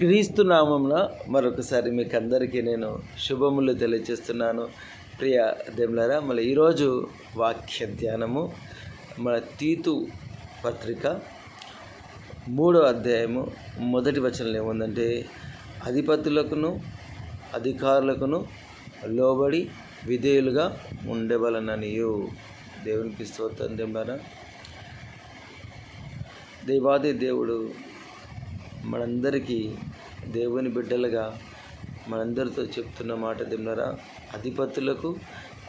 క్రీస్తు నామంలో మరొకసారి మీకు అందరికీ నేను శుభములు తెలియజేస్తున్నాను ప్రియ దెమ్లరా మళ్ళీ ఈరోజు వాక్య ధ్యానము మన తీతు పత్రిక మూడో అధ్యాయము మొదటి వచనంలో ఏముందంటే అధిపతులకును అధికారులకును లోబడి విధేయులుగా ఉండవలననియు. దేవునికి స్తోత్రం దెమ్లరా దేవాది దేవుడు మనందరికీ దేవుని బిడ్డలుగా మనందరితో చెప్తున్న మాట తిన్నారా అధిపతులకు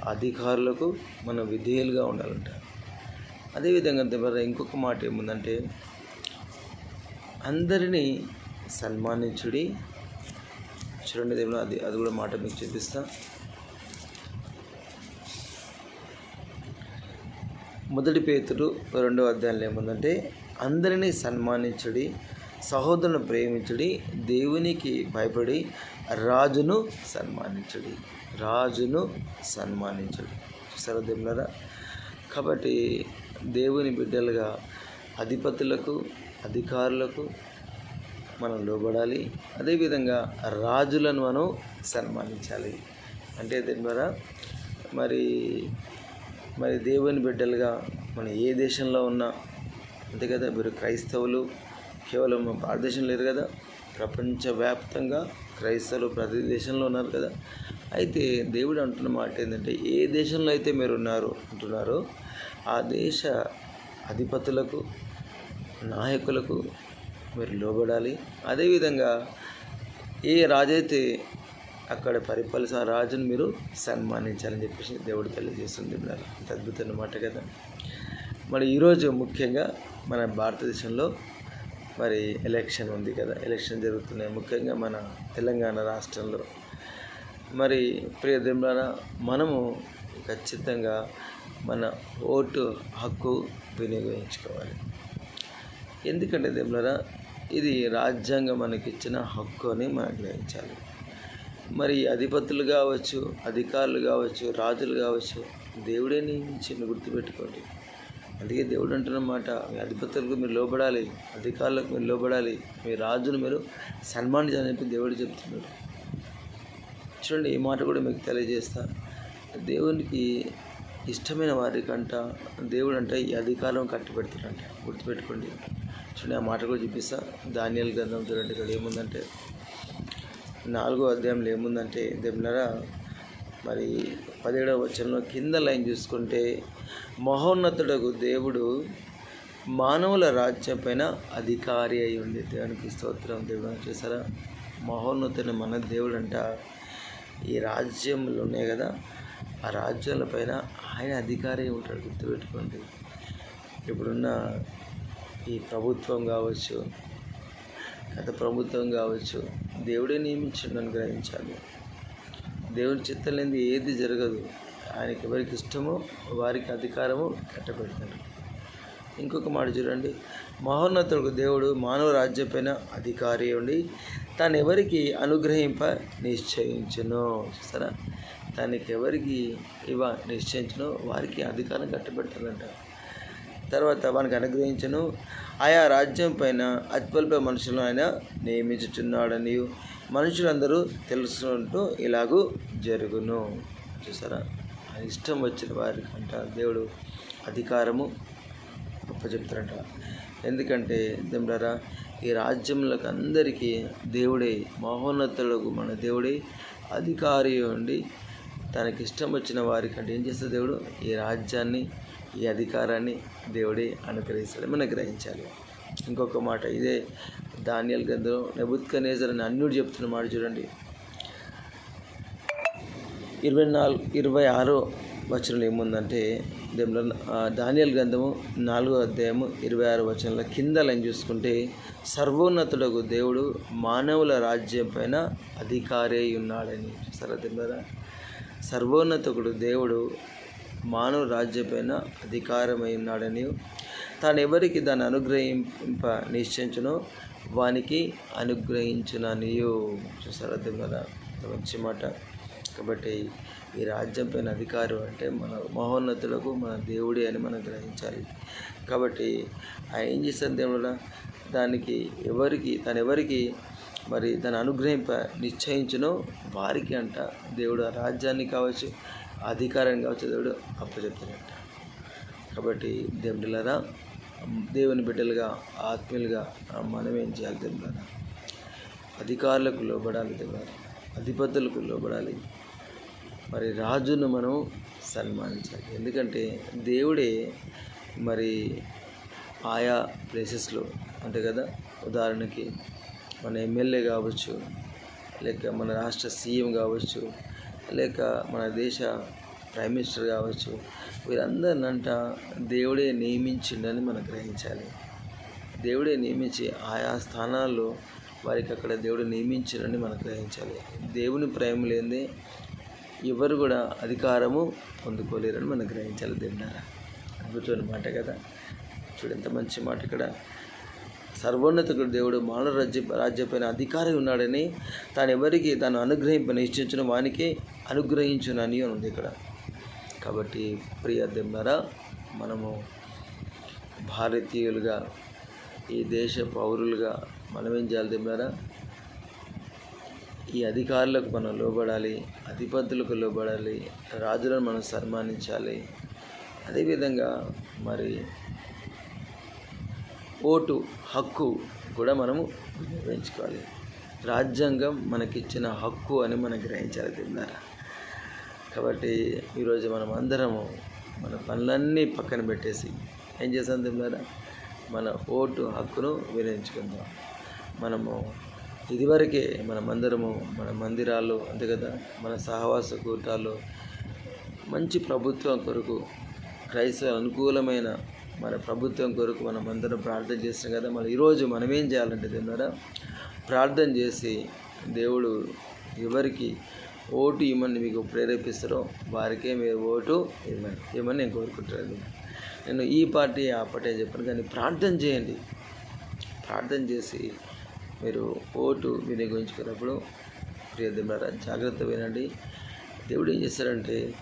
అధికారులకు మనం విధేయులుగా ఉండాలంట. అదేవిధంగా తిన్నారా ఇంకొక మాట ఏముందంటే అందరినీ సన్మానించుడి. చూడండి దేవుడు అది అది కూడా మాట మీకు చూపిస్తా. మొదటి పేతుడు రెండో అధ్యాయంలో ఏముందంటే అందరినీ సన్మానించుడి. సహోదరుని ప్రేమించుడి దేవునికి భయపడి రాజును సన్మానించుడి. రాజును సన్మానించుడి. చూసారా దేవులరా? కాబట్టి దేవుని బిడ్డలుగా అధిపతులకు అధికారులకు మనం లోబడాలి. అదేవిధంగా రాజులను మనం సన్మానించాలి. అంటే దీని ద్వారా మరి మరి దేవుని బిడ్డలుగా మనం ఏ దేశంలో ఉన్నా అంతే కదా మీరు క్రైస్తవులు కేవలం భారతదేశం లేదు కదా ప్రపంచవ్యాప్తంగా క్రైస్తవులు ప్రతి దేశంలో ఉన్నారు కదా. అయితే దేవుడు అంటున్న మాట ఏంటంటే ఏ దేశంలో అయితే మీరు ఉన్నారు అంటున్నారో ఆ దేశ అధిపతులకు నాయకులకు మీరు లోబడాలి. అదేవిధంగా ఏ రాజైతే అక్కడ పరిపాలిసిన రాజును మీరు సన్మానించాలని చెప్పేసి దేవుడు తెలియజేస్తుంది. అంత అద్భుతమైన మాట కదా. మరి ఈరోజు ముఖ్యంగా మన భారతదేశంలో మరి ఎలక్షన్ ఉంది కదా. ఎలక్షన్ జరుగుతున్నాయి. ముఖ్యంగా మన తెలంగాణ రాష్ట్రంలో. మరి ప్రియ మనము ఖచ్చితంగా మన ఓటు హక్కు వినియోగించుకోవాలి. ఎందుకంటే దేవులారా ఇది రాజ్యాంగం మనకి ఇచ్చిన హక్కు అని మనం గ్రహించాలి. మరి అధిపతులు కావచ్చు అధికారులు కావచ్చు రాజులు కావచ్చు దేవుడే నియమించింది గుర్తుపెట్టుకోండి. అందుకే దేవుడు అంటున్నమాట మీ అధిపతులకు మీరు లోబడాలి అధికారులకు మీరు లోబడాలి మీ రాజును మీరు సన్మానించాలని చెప్పి దేవుడు చెప్తున్నాడు. చూడండి ఈ మాట కూడా మీకు తెలియజేస్తా. దేవునికి ఇష్టమైన వారికంట దేవుడు అంటే ఈ అధికారం కట్టిపెడతాడంట గుర్తుపెట్టుకోండి. చూడండి ఆ మాట కూడా చూపిస్తా. ధాన్యాల గ్రంథం చూడండి ఇక్కడ ఏముందంటే నాలుగో అధ్యాయంలో ఏముందంటే దేవులరా మరి పదిహేడవ వచనంలో కింద లైన్ చూసుకుంటే మహోన్నతుడకు దేవుడు మానవుల రాజ్యం పైన అధికారి అయి ఉంది దేవునికి స్తోత్రం. దేవుడు చూసారా? మహోన్నతుని మన దేవుడు అంట ఈ రాజ్యంలో ఉన్నాయి కదా ఆ రాజ్యాల పైన ఆయన అధికారి ఉంటాడు గుర్తుపెట్టుకోండి. ఇప్పుడున్న ఈ ప్రభుత్వం కావచ్చు గత ప్రభుత్వం కావచ్చు దేవుడే నియమించిండని గ్రహించాలి దేవుని చిత్తం లేని ఏది జరగదు. ఆయనకి ఎవరికి ఇష్టమో వారికి అధికారము కట్టబెడతాడు. ఇంకొక మాట చూడండి. మహోన్నతుడు దేవుడు మానవ రాజ్యం పైన అధికారి ఉండి తాను ఎవరికి అనుగ్రహింప నిశ్చయించును. చూస్తారా? తనకి ఎవరికి ఇవ నిశ్చయించను వారికి అధికారం కట్టబెడతాడంట. తర్వాత వానికి అనుగ్రహించను. ఆయా రాజ్యం పైన అత్యల్ప మనుషులను ఆయన నియమించుచున్నాడని మనుషులందరూ తెలుసుకుంటూ ఇలాగూ జరుగును. చూసారా? ఇష్టం వచ్చిన వారికి అంట దేవుడు అధికారము చెప్తారంట ఎందుకంటే దేవుడారా ఈ రాజ్యములకు అందరికీ దేవుడే మహోన్నతులకు మన దేవుడే అధికారి ఉండి తనకి ఇష్టం వచ్చిన వారికంటే ఏం చేస్తాడు దేవుడు? ఈ రాజ్యాన్ని ఈ అధికారాన్ని దేవుడే అనుగ్రహిస్తాడు మనం గ్రహించాలి ఇంకొక మాట ఇదే ధాన్యాల గ్రంథం నెబుత్కనేజర్ అని అన్యుడు చెప్తున్న మాట చూడండి. ఇరవై నాలుగు ఇరవై ఆరో వచనంలో ఏముందంటే దేవుల ధాన్యాల గ్రంథము నాలుగో అధ్యాయము ఇరవై ఆరు వచనంలో కింద లైన్ చూసుకుంటే సర్వోన్నతుడకు దేవుడు మానవుల రాజ్యం పైన అధికారే ఉన్నాడని చూసారా దేవులరా సర్వోన్నతుడు దేవుడు మానవ రాజ్యపైన అధికారమై ఉన్నాడని తాను ఎవరికి దాన్ని అనుగ్రహింప నిశ్చయించను? వానికి అనుగ్రహించుననియు. చూసారా? అర్థం కదా మంచి మాట. కాబట్టి ఈ రాజ్యం పైన అధికారం అంటే మన మహోన్నతులకు మన దేవుడే అని మనం గ్రహించాలి. కాబట్టి ఆయన ఏం చేశాను దేవుడు? దానికి ఎవరికి తను ఎవరికి మరి దాని అనుగ్రహింప నిశ్చయించను వారికి అంట దేవుడు ఆ రాజ్యాన్ని కావచ్చు అధికారాన్ని కావచ్చు దేవుడు అప్పచెప్తాడంట. కాబట్టి దేవుడిలారా దేవుని బిడ్డలుగా ఆత్మీయులుగా మనం ఏం చేయాలి దేవుడారా అధికారులకు లోబడాలి దేవుడారా అధిపతులకు లోబడాలి. మరి రాజును మనం సన్మానించాలి. ఎందుకంటే దేవుడే మరి ఆయా ప్లేసెస్లో అంతే కదా? ఉదాహరణకి మన ఎమ్మెల్యే కావచ్చు లేక మన రాష్ట్ర సీఎం కావచ్చు లేక మన దేశ ప్రైమ్ మినిస్టర్ కావచ్చు వీరందరినంట దేవుడే నియమించిండని మనం గ్రహించాలి. దేవుడే నియమించి ఆయా స్థానాల్లో వారికి అక్కడ దేవుడు నియమించారని మనం గ్రహించాలి. దేవుని ప్రేమ లేని ఎవరు కూడా అధికారము పొందుకోలేరని మనం గ్రహించాలి. దేవుడారా అద్భుతమైన మాట కదా. చూడు ఎంత మంచి మాట ఇక్కడ. సర్వోన్నతకుడు దేవుడు మానవ రాజ్య రాజ్యపైన అధికారి ఉన్నాడని తాను ఎవరికి తాను అనుగ్రహింపని నిశ్చయించిన వానికి అనుగ్రహించునని అని ఉంది ఇక్కడ. కాబట్టి ప్రియ దేవుడారా మనము భారతీయులుగా ఈ దేశ పౌరులుగా మనం ఏం చేయాలి దేవుడారా ఈ అధికారులకు మనం లోబడాలి అధిపతులకు లోబడాలి రాజులను మనం సన్మానించాలి. అదేవిధంగా మరి ఓటు హక్కు కూడా మనము వినియోగించుకోవాలి. రాజ్యాంగం మనకిచ్చిన హక్కు అని మనం గ్రహించాలి తిన్నారా కాబట్టి ఈరోజు మనం అందరము మన పనులన్నీ పక్కన పెట్టేసి ఏం చేస్తాం తిన్నారా? మన ఓటు హక్కును వినియోగించుకుందాం. మనము ఇదివరకే మనమందరము మన మందిరాలు అంతే కదా మన సహవాస కూటాలు మంచి ప్రభుత్వం కొరకు క్రైస్తవ అనుకూలమైన మన ప్రభుత్వం కొరకు మనం అందరం ప్రార్థన చేస్తాం కదా. మరి ఈరోజు మనం ఏం చేయాలంటే తిన్నారా? ప్రార్థన చేసి దేవుడు ఎవరికి ఓటు ఇవ్వమని మీకు ప్రేరేపిస్తారో వారికే మీరు ఓటు ఇవ్వమని ఇవ్వమని నేను కోరుకుంటున్నాను. నేను ఈ పార్టీ ఆ పార్టీ అని చెప్పాను కానీ ప్రార్థన చేయండి. ప్రార్థన చేసి మీరు ఓటు వినియోగించుకున్నప్పుడు ప్రియదేవులారా జాగ్రత్త వినండి. దేవుడు ఏం చేస్తారంటే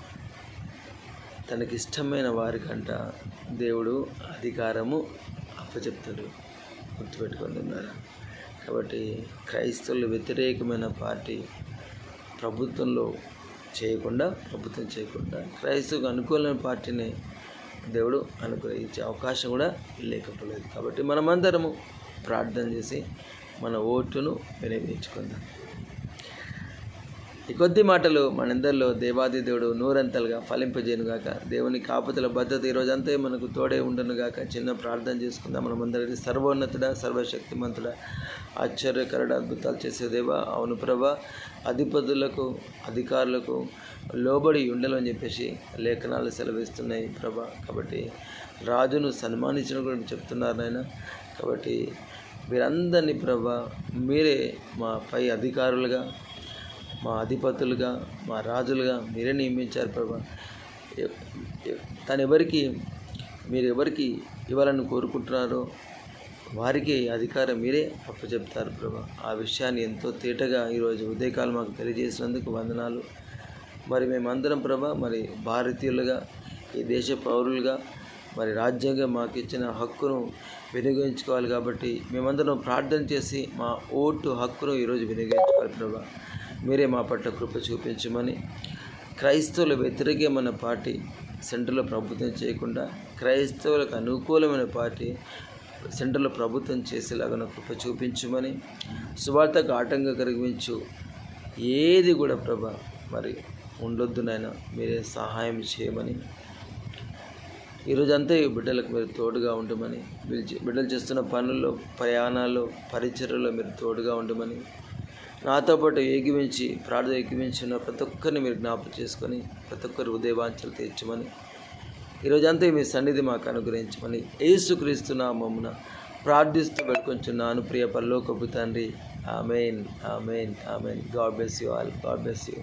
తనకిష్టమైన వారికంట దేవుడు అధికారము అప్పచెప్తాడు. గుర్తుపెట్టుకొని ఉన్నారా కాబట్టి క్రైస్తవులు వ్యతిరేకమైన పార్టీ ప్రభుత్వంలో చేయకుండా ప్రభుత్వం చేయకుండా క్రైస్తవుకు అనుకూలమైన పార్టీని దేవుడు అనుగ్రహించే అవకాశం కూడా లేకపోలేదు. కాబట్టి మనమందరము ప్రార్థన చేసి మన ఓటును వినియోగించుకుందాం. ఈ కొద్ది మాటలు మనందరిలో దేవాది దేవుడు నూరంతలుగా ఫలింపజేయనుగాక. దేవుని కాపుతల భద్రత ఈరోజంతా మనకు తోడే ఉండనుగాక. చిన్న ప్రార్థన చేసుకుందాం. మనం అందరికీ సర్వోన్నతుడ సర్వశక్తిమంతుడ ఆశ్చర్యకరుడ అద్భుతాలు చేసేదేవా అవును ప్రభా అధిపతులకు అధికారులకు లోబడి ఉండాలని చెప్పేసి లేఖనాలు సెలవిస్తున్నాయి ప్రభా. కాబట్టి రాజును సన్మానించిన కూడా చెప్తున్నారు నాయన. కాబట్టి మీరందరినీ ప్రభా మీరే మా పై అధికారులుగా మా అధిపతులుగా మా రాజులుగా మీరే నియమించారు ప్రభా. తను ఎవరికి మీరు ఎవరికి ఇవ్వాలని కోరుకుంటున్నారో వారికి అధికారం మీరే అప్పచెప్తారు ప్రభా. ఆ విషయాన్ని ఎంతో తేటగా ఈరోజు ఉదయకాలం మాకు తెలియజేసినందుకు వందనాలు. మరి మేమందరం ప్రభా మరి భారతీయులుగా ఈ దేశ పౌరులుగా మరి రాజ్యాంగం మాకు ఇచ్చిన హక్కును వినియోగించుకోవాలి కాబట్టి మేమందరం ప్రార్థన చేసి మా ఓటు హక్కును ఈరోజు వినియోగించుకోవాలి ప్రభా. మీరే మా పట్ల కృప చూపించమని క్రైస్తవుల వ్యతిరేకమైన పార్టీ సెంటర్లో ప్రభుత్వం చేయకుండా క్రైస్తవులకు అనుకూలమైన పార్టీ సెంటర్లో ప్రభుత్వం చేసేలాగా కృప చూపించమని సువార్తకు ఆటంకం కలిగించు. ఏది కూడా ప్రభ మరి ఉండొద్దు నాయన మీరే సహాయం చేయమని. ఈరోజంతా ఈ బిడ్డలకు మీరు తోడుగా ఉండమని బిడ్డలు చేస్తున్న పనుల్లో ప్రయాణాల్లో పరిచర్యలో మీరు తోడుగా ఉండమని నాతో పాటు ఏగిమించి ప్రార్థన ఏగిమించిన ప్రతి ఒక్కరిని మీరు జ్ఞాపకం చేసుకొని ప్రతి ఒక్కరి ఉదయవాంఛలు తీర్చమని ఈరోజంతా మీ సన్నిధి మాకు అనుగ్రహించమని ఏసుక్రీస్తు నామమున ప్రార్థిస్తూ పెట్టుకుంటున్నాను ప్రియ పరలోకపు తండ్రి amen amen amen. God bless you all. God bless you.